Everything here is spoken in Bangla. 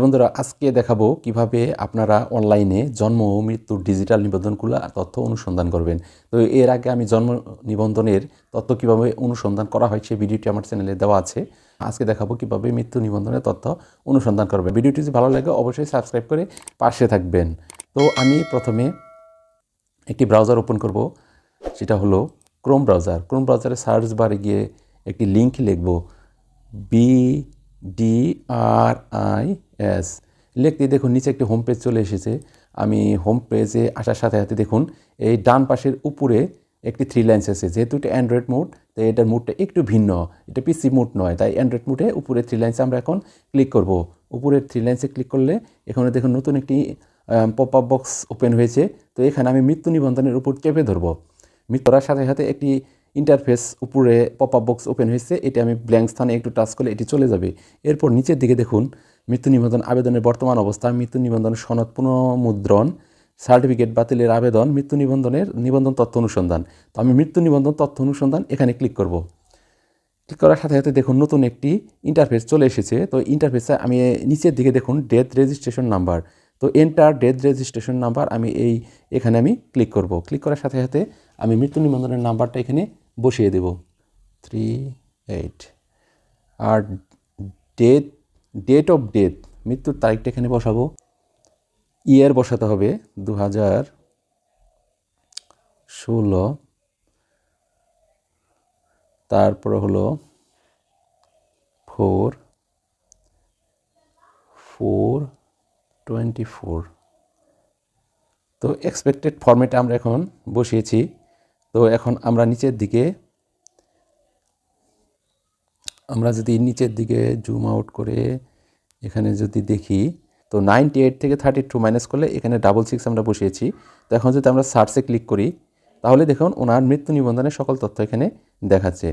বন্ধুরা, আজকে দেখাবো কীভাবে আপনারা অনলাইনে জন্ম ও মৃত্যুর ডিজিটাল নিবন্ধনগুলো তথ্য অনুসন্ধান করবেন। তো এর আগে আমি জন্ম নিবন্ধনের তথ্য কীভাবে অনুসন্ধান করা হয় সেই ভিডিওটি আমার চ্যানেলে দেওয়া আছে। আজকে দেখাবো কীভাবে মৃত্যু নিবন্ধনের তথ্য অনুসন্ধান করবেন। ভিডিওটি যদি ভালো লাগে, অবশ্যই সাবস্ক্রাইব করে পাশে থাকবেন। তো আমি প্রথমে একটি ব্রাউজার ওপেন করব, সেটা হলো ক্রোম ব্রাউজার। ক্রোম ব্রাউজারে সার্চ বারে গিয়ে একটি লিঙ্ক লিখব B D R I S লিখতে দেখুন, নিচে একটি হোম পেজ চলে এসেছে। আমি হোম পেজে আসার সাথে সাথে দেখুন, এই ডান পাশের উপরে একটি থ্রি লাইন্স আছে। যেহেতু এটা অ্যান্ড্রয়েড মোড তাই এটার মোডটা একটু ভিন্ন। এটা পিসি মোড নয়, তাই অ্যান্ড্রয়েড মোডে উপরে থ্রি লাইন্সে আমরা এখন ক্লিক করব। উপরের থ্রি লাইন্সে ক্লিক করলে এখানে দেখুন, নতুন একটি পপ আপ বক্স ওপেন হয়েছে। তো এখানে আমি মৃত্যু নিবন্ধনের উপর চেপে ধরবো। মৃত্যু করার সাথে সাথে একটি ইন্টারফেস উপরে পপ আপ বক্স ওপেন হয়েছে। এটি আমি ব্ল্যাঙ্ক স্থানে একটু টাচ করলে এটি চলে যাবে। এরপর নিচের দিকে দেখুন মৃত্যু নিবন্ধন আবেদনের বর্তমান অবস্থা মৃত্যু নিবন্ধন সনদ পুনঃমুদ্রণ, সার্টিফিকেট বাতিলের আবেদন মৃত্যু নিবন্ধনের নিবন্ধন তথ্য অনুসন্ধান। তো আমি মৃত্যু নিবন্ধন তথ্য অনুসন্ধান এখানে ক্লিক করব। ক্লিক করার সাথে সাথে দেখুন নতুন একটি ইন্টারফেস চলে এসেছে। তো ইন্টারফেসে আমি নিচের দিকে দেখুন ডেথ রেজিস্ট্রেশন নাম্বার তো এন্টার ডেথ রেজিস্ট্রেশন নাম্বার আমি এই এখানে আমি ক্লিক করব। ক্লিক করার সাথে সাথে আমি মৃত্যু নিবন্ধনের নাম্বারটা এখানে বসিয়ে দেব। থ্রি এইট আর ডেট ডেট অফ ডেথ মৃত্যুর তারিখটা এখানে বসাবো। ইয়ার বসাতে হবে দু হাজার ষোলো। তারপরে হলো ফোর ফোর টোয়েন্টি ফোর তো এক্সপেক্টেড ফর্মেটে আমরা এখন বসিয়েছি। তো এখন আমরা নিচের দিকে আমরা যদি নিচের দিকে জুম আউট করে এখানে যদি দেখি, তো নাইনটি এইট থেকে থার্টি টু মাইনাস করলে এখানে ডাবল সিক্স আমরা বসিয়েছি। তো এখন যদি আমরা সার্চে ক্লিক করি, তাহলে দেখুন ওনার মৃত্যু নিবন্ধনের সকল তথ্য এখানে দেখাচ্ছে।